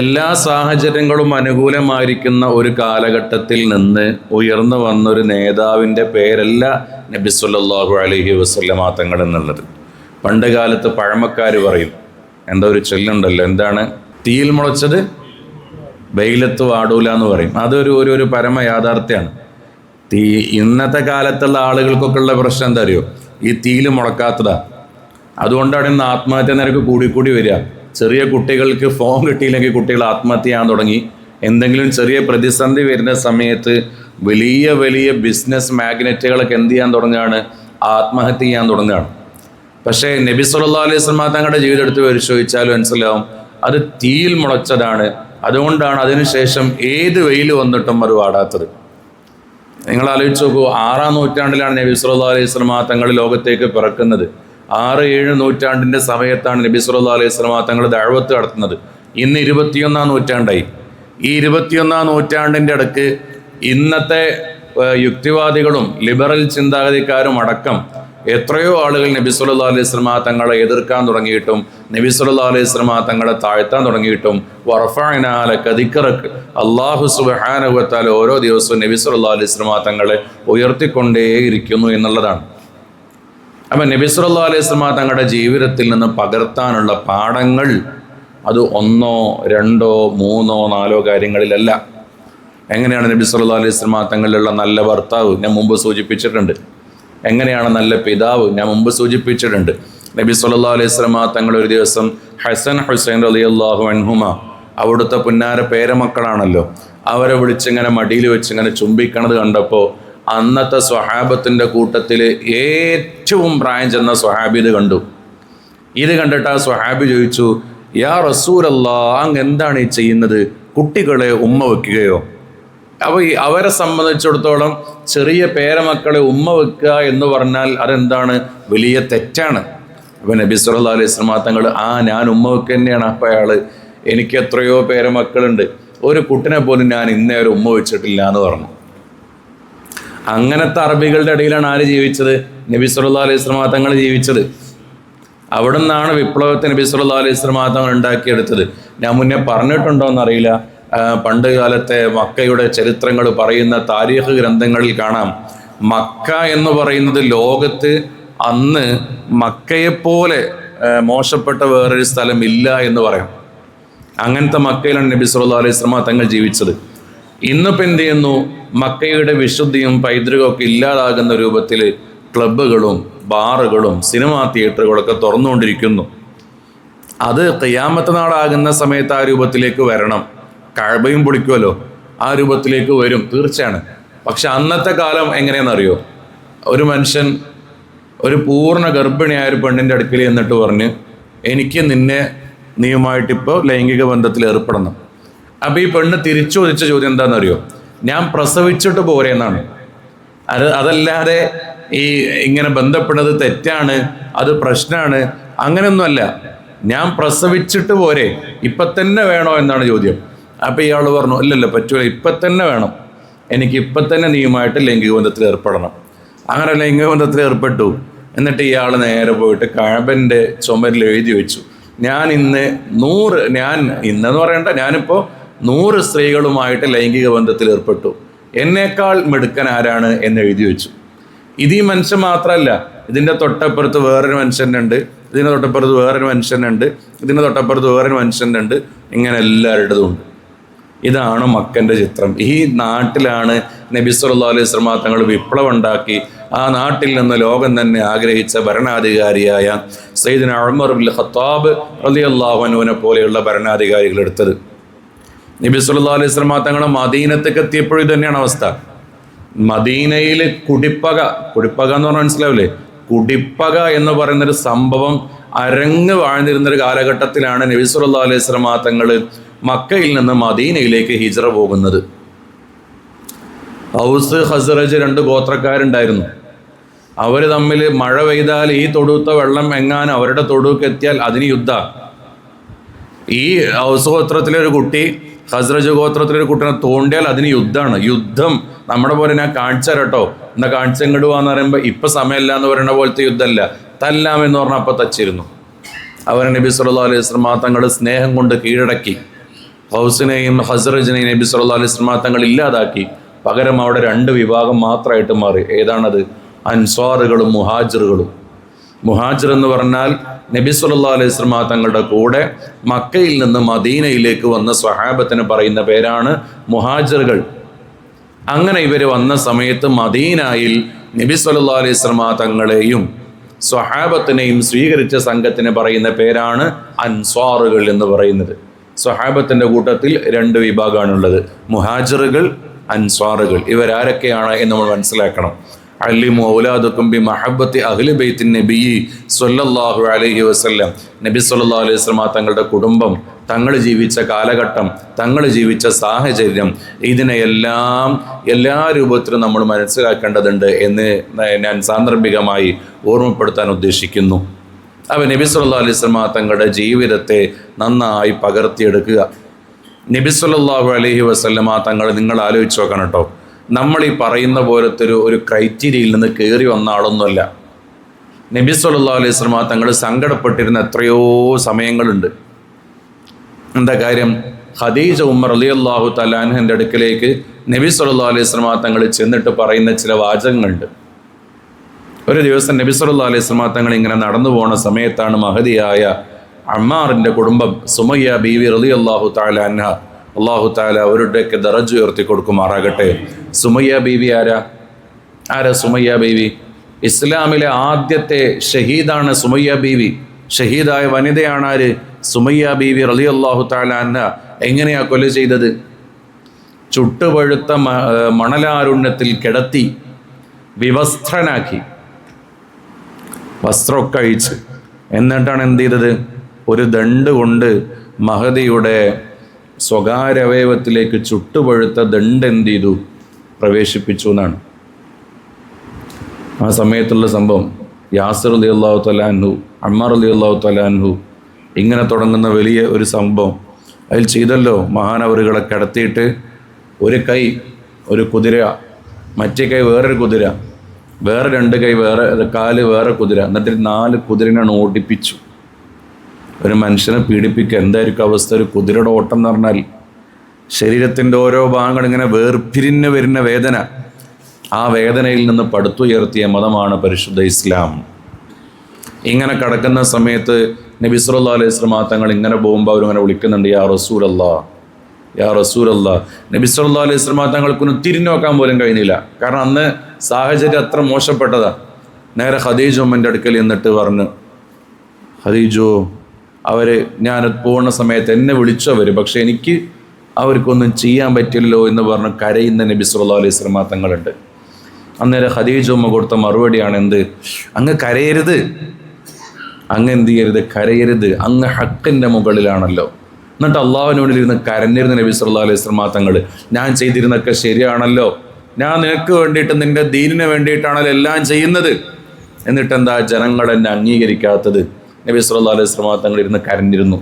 എല്ലാ സാഹചര്യങ്ങളും അനുകൂലമായിരിക്കുന്ന ഒരു കാലഘട്ടത്തിൽ നിന്ന് ഉയർന്നു വന്നൊരു നേതാവിന്റെ പേരല്ല നബി സല്ലല്ലാഹു അലൈഹി വസല്ലമ തങ്ങൾ എന്നുള്ളത്. പണ്ട് കാലത്ത് പഴമക്കാർ പറയും എന്താ ഒരു ചൊല്ലുണ്ടല്ലോ എന്താണ്? തീയിൽ മുളച്ചത്? വെയിലത്ത് വാടൂല എന്ന് പറയും. അതൊരു ഒരു ഒരു പരമ യാഥാർത്ഥ്യമാണ് തീ ഇന്നത്തെ കാലത്തുള്ള ആളുകൾക്കൊക്കെ ഉള്ള പ്രശ്നം എന്താ അറിയോ? ഈ തീയിൽ മുളക്കാത്തതാ. അതുകൊണ്ടാണ് ഇന്ന് ആത്മഹത്യ നിരക്ക് കൂടിക്കൂടി വരിക. ചെറിയ കുട്ടികൾക്ക് ഫോൺ കിട്ടിയില്ലെങ്കിൽ കുട്ടികൾ ആത്മഹത്യ ചെയ്യാൻ തുടങ്ങി. എന്തെങ്കിലും ചെറിയ പ്രതിസന്ധി വരുന്ന സമയത്ത് വലിയ വലിയ ബിസിനസ് മാഗ്നറ്റുകളൊക്കെ എന്ത് ചെയ്യാൻ തുടങ്ങുകയാണ്? ആത്മഹത്യ ചെയ്യാൻ തുടങ്ങുകയാണ്. പക്ഷേ നബി സല്ലാ അലൈഹി വസല്ലം തങ്ങളുടെ ജീവിതം എടുത്ത് പരിശോധിച്ചാലും മനസ്സിലാവും അത് തീയിൽ മുളച്ചതാണ്. അതുകൊണ്ടാണ് അതിനുശേഷം ഏത് വെയിൽ വന്നിട്ടും അത് വാടാത്തത്. നിങ്ങൾ ആലോചിച്ച് നോക്കൂ ആറാം നൂറ്റാണ്ടിലാണ് നബി സല്ലാ അലൈഹി വസല്ലം തങ്ങൾ ലോകത്തേക്ക് പിറക്കുന്നത്. ആറ് ഏഴ് നൂറ്റാണ്ടിന്റെ സമയത്താണ് നബി സുല്ലാ അലൈഹി വസല്ലം തങ്ങളുടെ ദഅവത്ത് നടത്തുന്നത്. ഇന്ന് ഇരുപത്തിയൊന്നാം നൂറ്റാണ്ടായി. ഈ ഇരുപത്തിയൊന്നാം നൂറ്റാണ്ടിന്റെ അടുക്ക് ഇന്നത്തെ യുക്തിവാദികളും ലിബറൽ ചിന്താഗതിക്കാരും അടക്കം എത്രയോ ആളുകൾ നബി സുല്ലാ അലൈഹി വസല്ലം തങ്ങളെ എതിർക്കാൻ തുടങ്ങിയിട്ടും നബി സുല്ലാ അലൈഹി വസല്ലം തങ്ങളെ താഴ്ത്താൻ തുടങ്ങിയിട്ടും വറഫാനാലെ കതിക്കറക്ക് അള്ളാഹു സുബ്ഹാനഹു വതആല ഓരോ ദിവസവും നബി സുല്ലാ അലൈഹി വസല്ലം തങ്ങളെ ഉയർത്തിക്കൊണ്ടേയിരിക്കുന്നു എന്നുള്ളതാണ്. അപ്പം നബി സല്ലല്ലാഹു അലൈഹി വസല്ലം തങ്ങളുടെ ജീവിതത്തിൽ നിന്ന് പകർത്താനുള്ള പാഠങ്ങൾ അത് ഒന്നോ രണ്ടോ മൂന്നോ നാലോ കാര്യങ്ങളിലല്ല. എങ്ങനെയാണ് നബി സല്ലല്ലാഹു അലൈഹി വസല്ലം തങ്ങളിലുള്ള നല്ല ഭർത്താവ്? ഞാൻ മുമ്പ് സൂചിപ്പിച്ചിട്ടുണ്ട്. എങ്ങനെയാണ് നല്ല പിതാവ്? ഞാൻ മുമ്പ് സൂചിപ്പിച്ചിട്ടുണ്ട്. നബി സല്ലല്ലാഹു അലൈഹി വസല്ലം തങ്ങൾ ഒരു ദിവസം ഹസൻ ഹുസൈൻ അലി അള്ളാഹു അൻഹുമ അവിടുത്തെ പുന്നാര പേരമക്കളാണല്ലോ അവരെ വിളിച്ചിങ്ങനെ മടിയിൽ വെച്ച് ഇങ്ങനെ ചുംബിക്കണത് കണ്ടപ്പോൾ അന്നത്തെ സ്വഹാബത്തിന്റെ കൂട്ടത്തിൽ ഏറ്റവും പ്രായം ചെന്ന സ്വഹാബി ഇത് കണ്ടു. ഇത് കണ്ടിട്ട് ആ സ്വഹാബി ചോദിച്ചു യാ റസൂലല്ലാ അങ്ങ് എന്താണ് ഈ ചെയ്യുന്നത്? കുട്ടികളെ ഉമ്മ വെക്കുകയോ? അപ്പോൾ ഈ അവരെ സംബന്ധിച്ചിടത്തോളം ചെറിയ പേരമക്കളെ ഉമ്മ വെക്കുക എന്ന് പറഞ്ഞാൽ അതെന്താണ്? വലിയ തെറ്റാണ്. അപ്പം നബി സുല അലൈഹി സ്വലാ തങ്ങൾ ആ ഞാൻ ഉമ്മ വെക്കുക തന്നെയാണ് അപ്പം അയാൾ എനിക്ക് എത്രയോ പേരമക്കളുണ്ട്. ഒരു കുട്ടിനെ പോലും ഞാൻ ഇന്നേ ഒരു ഉമ്മ വെച്ചിട്ടില്ല എന്ന് പറഞ്ഞു. അങ്ങനത്തെ അറബികളുടെ ഇടയിലാണ് ആര് ജീവിച്ചത്? നബി സുല്ലാ അലൈഹി വസല്ലം തങ്ങൾ ജീവിച്ചത്. അവിടെ നിന്നാണ് വിപ്ലവത്തെ നബി സുല്ലാ അലൈഹി വസല്ലം തങ്ങൾ ഉണ്ടാക്കിയെടുത്തത്. ഞാൻ മുന്നേ പറഞ്ഞിട്ടുണ്ടോ എന്നറിയില്ല പണ്ട് കാലത്തെ മക്കയുടെ ചരിത്രങ്ങൾ പറയുന്ന താരീഖ് ഗ്രന്ഥങ്ങളിൽ കാണാം. മക്ക എന്ന് പറയുന്നത് ലോകത്ത് അന്ന് മക്കയെപ്പോലെ മോശപ്പെട്ട വേറൊരു സ്ഥലം ഇല്ല എന്ന് പറയാം. അങ്ങനത്തെ മക്കയിലാണ് നബി സുല്ലാ അലൈഹി വസല്ലം തങ്ങൾ ജീവിച്ചത്. ഇന്നിപ്പോൾ എന്ത് ചെയ്യുന്നു? മക്കയുടെ വിശുദ്ധിയും പൈതൃകവും ഒക്കെ ഇല്ലാതാകുന്ന രൂപത്തിൽ ക്ലബ്ബുകളും ബാറുകളും സിനിമാ തിയേറ്ററുകളൊക്കെ തുറന്നുകൊണ്ടിരിക്കുന്നു. അത് കയ്യാമത്തെ നാളാകുന്ന സമയത്ത് ആ രൂപത്തിലേക്ക് വരണം. കഴബയും പൊളിക്കുമല്ലോ. ആ രൂപത്തിലേക്ക് വരും. തീർച്ചയാണ്. പക്ഷെ അന്നത്തെ കാലം എങ്ങനെയാണെന്നറിയോ? ഒരു മനുഷ്യൻ ഒരു പൂർണ ഗർഭിണിയായ ഒരു പെണ്ണിന്റെ അടുക്കൽ എന്നിട്ട് പറഞ്ഞ് എനിക്ക് നിന്നെ നീയുമായിട്ടിപ്പോൾ ലൈംഗിക ബന്ധത്തിൽ ഏർപ്പെടണം. അപ്പോൾ ഈ പെണ്ണ് തിരിച്ചു ചോദിച്ച ചോദ്യം എന്താണെന്നറിയോ? ഞാൻ പ്രസവിച്ചിട്ട് പോരെ എന്നാണ്. അത് അതല്ലാതെ ഈ ഇങ്ങനെ ബന്ധപ്പെടുന്നത് തെറ്റാണ് അത് പ്രശ്നമാണ് അങ്ങനെയൊന്നുമല്ല. ഞാൻ പ്രസവിച്ചിട്ട് പോരെ ഇപ്പം തന്നെ വേണോ എന്നാണ് ചോദ്യം. അപ്പോൾ ഇയാൾ പറഞ്ഞു ഇല്ലല്ല പറ്റൂല ഇപ്പം തന്നെ വേണം. എനിക്ക് ഇപ്പം തന്നെ നീയുമായിട്ട് ലൈംഗിക ബന്ധത്തിൽ ഏർപ്പെടണം. അങ്ങനെ ലൈംഗിക ബന്ധത്തിൽ ഏർപ്പെട്ടു. എന്നിട്ട് ഇയാൾ നേരെ പോയിട്ട് കഴബന്റെ ചുമരിൽ എഴുതി വെച്ചു. ഞാൻ ഇന്ന് നൂറ് ഞാൻ ഇന്നെന്ന് പറയണ്ട ഞാനിപ്പോൾ നൂറ് സ്ത്രീകളുമായിട്ട് ലൈംഗിക ബന്ധത്തിൽ ഏർപ്പെട്ടു. എന്നേക്കാൾ മിടുക്കൻ ആരാണ് എന്ന് എഴുതി വെച്ചു. ഇത് ഈ മനുഷ്യൻ മാത്രമല്ല ഇതിന്റെ തൊട്ടപ്പുറത്ത് വേറൊരു മനുഷ്യനുണ്ട് ഇതിന്റെ തൊട്ടപ്പുറത്ത് വേറൊരു മനുഷ്യനുണ്ട് ഇതിന്റെ തൊട്ടപ്പുറത്ത് വേറൊരു മനുഷ്യനുണ്ട് ഇങ്ങനെ എല്ലാവരുടേതും ഉണ്ട്. ഇതാണ് മക്കന്റെ ചിത്രം. ഈ നാട്ടിലാണ് നബി സല്ലാ അലൈഹി വസല്ലം തങ്ങൾ വിപ്ലവം ഉണ്ടാക്കി. ആ നാട്ടിൽ നിന്ന് ലോകം തന്നെ ആഗ്രഹിച്ച ഭരണാധികാരിയായ സയ്യിദ്ന അഴമർ ഖത്താബ് റളിയല്ലാഹു അള്ളാഹുനുവിനെ പോലെയുള്ള ഭരണാധികാരികൾ എടുത്തത്. നബി സല്ലല്ലാഹു അലൈഹി വസല്ലം തങ്ങൾ മദീനത്തേക്ക് എത്തിയപ്പോഴും തന്നെയാണ് അവസ്ഥ. മദീനയിൽ കുടിപ്പക കുടിപ്പക എന്ന് പറഞ്ഞാൽ മനസ്സിലാവില്ലേ? കുടിപ്പക എന്ന് പറയുന്നൊരു സംഭവം അരങ്ങ് വാഴ്ന്നിരുന്നൊരു കാലഘട്ടത്തിലാണ് നബി സല്ലല്ലാഹു അലൈഹി വസല്ലം തങ്ങൾ മക്കയിൽ നിന്ന് മദീനയിലേക്ക് ഹിജ്റ പോകുന്നത്. ഔസ് ഹസറജ് രണ്ട് ഗോത്രക്കാരുണ്ടായിരുന്നു. അവർ തമ്മിൽ മഴ പെയ്താൽ ഈ തൊടുത്ത വെള്ളം എങ്ങാനും അവരുടെ തൊടുക്ക് എത്തിയാൽ അതിന് യുദ്ധ. ഈ ഔസ് ഗോത്രത്തിലെ ഒരു കുട്ടി ഹസ്രജ് ഗോത്രത്തിലെ ഒരു കുട്ടിനെ തോണ്ടിയാൽ അതിന് യുദ്ധമാണ്. യുദ്ധം നമ്മുടെ പോലെ ഞാൻ കാണിച്ചു തരട്ടോ എന്നാ കാണിച്ചു ഇങ്ങോട്ട് പോകാന്ന് പറയുമ്പോൾ ഇപ്പം സമയമില്ല എന്ന് പറയുന്ന പോലത്തെ യുദ്ധമല്ല. തല്ലാം എന്ന് പറഞ്ഞാൽ അപ്പം തച്ചിരുന്നു. അവർ നബി സുല്ലാ അലൈഹി സ്വലമാ തങ്ങൾ സ്നേഹം കൊണ്ട് കീഴടക്കി. ഹൗസിനെയും ഹസ്രജിനെയും നബി സല്ലാ അലൈഹി സ്വലമാ തങ്ങൾ ഇല്ലാതാക്കി. പകരം അവിടെ രണ്ട് വിഭാഗം മാത്രമായിട്ട് മാറി. ഏതാണത്? അൻസ്വാറുകളും മുഹാജിറുകളും. മുഹാജിർ എന്ന് പറഞ്ഞാൽ നബി സല്ലാ അലൈഹി സ്വലമ തങ്ങളുടെ കൂടെ മക്കയിൽ നിന്ന് മദീനയിലേക്ക് വന്ന സ്വഹാബത്തിന് പറയുന്ന പേരാണ് മുഹാജറുകൾ. അങ്ങനെ ഇവർ വന്ന സമയത്ത് മദീനായിൽ നബി സല്ലാ അലൈഹി സ്വലമ തങ്ങളെയും സ്വഹാബത്തിനെയും സ്വീകരിച്ച സംഘത്തിന് പറയുന്ന പേരാണ് അൻസ്വാറുകൾ എന്ന് പറയുന്നത്. സ്വഹാബത്തിന്റെ കൂട്ടത്തിൽ രണ്ട് വിഭാഗമാണുള്ളത്. മുഹാജറുകൾ അൻസ്വാറുകൾ. ഇവരാരൊക്കെയാണ് എന്ന് നമ്മൾ മനസ്സിലാക്കണം. അല്ലിമു ഔലാദക്കും ബി മഹബത്തി അഹ്ലി ബൈത്തിൻ നബി സൊല്ലാഹു അലഹി വസ്ല്ലം. നബി സല്ലല്ലാഹു അലൈഹി വസ്ലമ തങ്ങളുടെ കുടുംബം തങ്ങൾ ജീവിച്ച കാലഘട്ടം തങ്ങൾ ജീവിച്ച സാഹചര്യം ഇതിനെയെല്ലാം എല്ലാ രൂപത്തിലും നമ്മൾ മനസ്സിലാക്കേണ്ടതുണ്ട് എന്ന് ഞാൻ സാന്ദർഭികമായി ഓർമ്മപ്പെടുത്താൻ ഉദ്ദേശിക്കുന്നു. അപ്പം നബി സല്ലല്ലാഹു അലൈഹി വസ്ലമ തങ്ങളുടെ ജീവിതത്തെ നന്നായി പകർത്തിയെടുക്കുക. നബി സല്ലല്ലാഹു അലഹി വസല്ലമ തങ്ങൾ നിങ്ങൾ ആലോചിച്ച് നോക്കണം കേട്ടോ. നമ്മൾ ഈ പറയുന്ന പോലത്തെ ഒരു ഒരു ക്രൈറ്റീരിയയിൽ നിന്ന് കയറി വന്ന ആളൊന്നുമല്ല. നബി സല്ലല്ലാഹു അലൈഹി വസല്ലമ തങ്ങൾ സങ്കടപ്പെട്ടിരുന്ന എത്രയോ സമയങ്ങളുണ്ട്. എന്താ കാര്യം? ഖദീജ ഉമ്മർ അലി അള്ളാഹു തലാൻഹന്റെ അടുക്കലേക്ക് നബി സല്ലല്ലാഹു അലൈഹി വസല്ലമ തങ്ങൾ ചെന്നിട്ട് പറയുന്ന ചില വാചകങ്ങളുണ്ട്. ഒരു ദിവസം നബി സല്ലല്ലാഹു അലൈഹി വസല്ലമ തങ്ങൾ ഇങ്ങനെ നടന്നു പോണ സമയത്താണ് മഹദിയായ അമ്മാറിന്റെ കുടുംബം സുമയ്യ ബീവി റലി അള്ളാഹു അൻഹ അള്ളാഹു താല അവരുടെയൊക്കെ ദറജ് ഉയർത്തി കൊടുക്കുമാറാകട്ടെ സുമയ്യ ബീവി ആരാ? ആരാ സുമയ്യ ബീവി? ഇസ്ലാമിലെ ആദ്യത്തെ ഷഹീദാണ് സുമയ്യ ബീവി. ഷഹീദായ വനിതയാണ് ആര്? സുമയ്യ ബീവി റലി അള്ളാഹു താല എങ്ങനെയാ കൊല ചെയ്തത്? ചുട്ടുപഴുത്ത മണലാരുണ്യത്തിൽ കിടത്തി വിവസ്ത്രനാക്കി വസ്ത്രമൊക്കെ അഴിച്ച്. എന്നിട്ടാണ് എന്ത് ചെയ്തത്? ഒരു ദണ്ട് കൊണ്ട് മഹതിയുടെ സ്വകാര്യ അവയവത്തിലേക്ക് ചുട്ടുപഴുത്ത ദണ്ട് എന്ത് ചെയ്തു? പ്രവേശിപ്പിച്ചു എന്നാണ്. ആ സമയത്തുള്ള സംഭവം യാസർ അലി അള്ളാഹു തലാൻഹു അമ്മാർ അലി അള്ളാഹു തലാൻഹു ഇങ്ങനെ തുടങ്ങുന്ന വലിയ ഒരു സംഭവം. അതിൽ ചെയ്തല്ലോ മഹാനവറുകളെ കടത്തിയിട്ട് ഒരു കൈ ഒരു കുതിര മറ്റേ കൈ വേറൊരു കുതിര വേറെ രണ്ട് കൈ വേറെ കാൽ വേറെ കുതിര എന്നിട്ട് നാല് കുതിരനാണ് ഓടിപ്പിച്ചു. ഒരു മനുഷ്യനെ പീഡിപ്പിക്കുക എന്തായിരിക്കും അവസ്ഥ? ഒരു കുതിരയുടെ ഓട്ടം എന്ന് പറഞ്ഞാൽ ശരീരത്തിന്റെ ഓരോ ഭാഗങ്ങൾ ഇങ്ങനെ വേർപിരിഞ്ഞ് വരുന്ന വേദന ആ വേദനയിൽ നിന്ന് പടുത്തുയർത്തിയ മതമാണ് പരിശുദ്ധ ഇസ്ലാം. ഇങ്ങനെ കടക്കുന്ന സമയത്ത് നബി അലൈഹി വസല്ലം തങ്ങൾ ഇങ്ങനെ പോകുമ്പോൾ അവരിങ്ങനെ വിളിക്കുന്നുണ്ട് യാ റസൂൽ അല്ലാ യാ റസൂൽ അല്ലാ നബി സല്ലല്ലാഹു അലൈഹി വസല്ലം തങ്ങൾക്കൊന്ന് തിരിഞ്ഞു നോക്കാൻ പോലും കഴിഞ്ഞില്ല. കാരണം അന്ന് സാഹചര്യം അത്ര മോശപ്പെട്ടതാ. നേരെ ഹദീജ് ഉമ്മന്റെ അടുക്കൽ എന്നിട്ട് പറഞ്ഞു ഖദീജോ അവർ ഞാൻ പോകുന്ന സമയത്ത് എന്നെ വിളിച്ചവർ പക്ഷെ എനിക്ക് അവർക്കൊന്നും ചെയ്യാൻ പറ്റില്ലല്ലോ എന്ന് പറഞ്ഞ് കരയുന്ന നബി സുല്ലാ അലൈഹി വസല്ലം തങ്ങളുണ്ട്. അന്നേരം ഉമ്മ കൊടുത്ത മറുപടിയാണ് എന്ത്? അങ്ങ് കരയരുത്. അങ്ങ് എന്ത് ചെയ്യരുത്? കരയരുത്. അങ്ങ് ഹക്കിന്റെ മുകളിലാണല്ലോ. എന്നിട്ട് അള്ളാഹുവിനോട് ഇരുന്ന് കരഞ്ഞിരുന്ന നബി സുല്ലാ അലൈഹി വസല്ലം തങ്ങൾ ഞാൻ ചെയ്തിരുന്നൊക്കെ ശരിയാണല്ലോ. ഞാൻ നിനക്ക് വേണ്ടിയിട്ട് നിന്റെ ദീനിന് വേണ്ടിയിട്ടാണല്ലോ എല്ലാം ചെയ്യുന്നത്. എന്നിട്ട് എന്താ ജനങ്ങൾ എന്നെ അംഗീകരിക്കാത്തത് നബി സുല്ലാ അലൈഹി വസല്ലം തങ്ങൾ ഇരുന്ന് കരഞ്ഞിരുന്നു.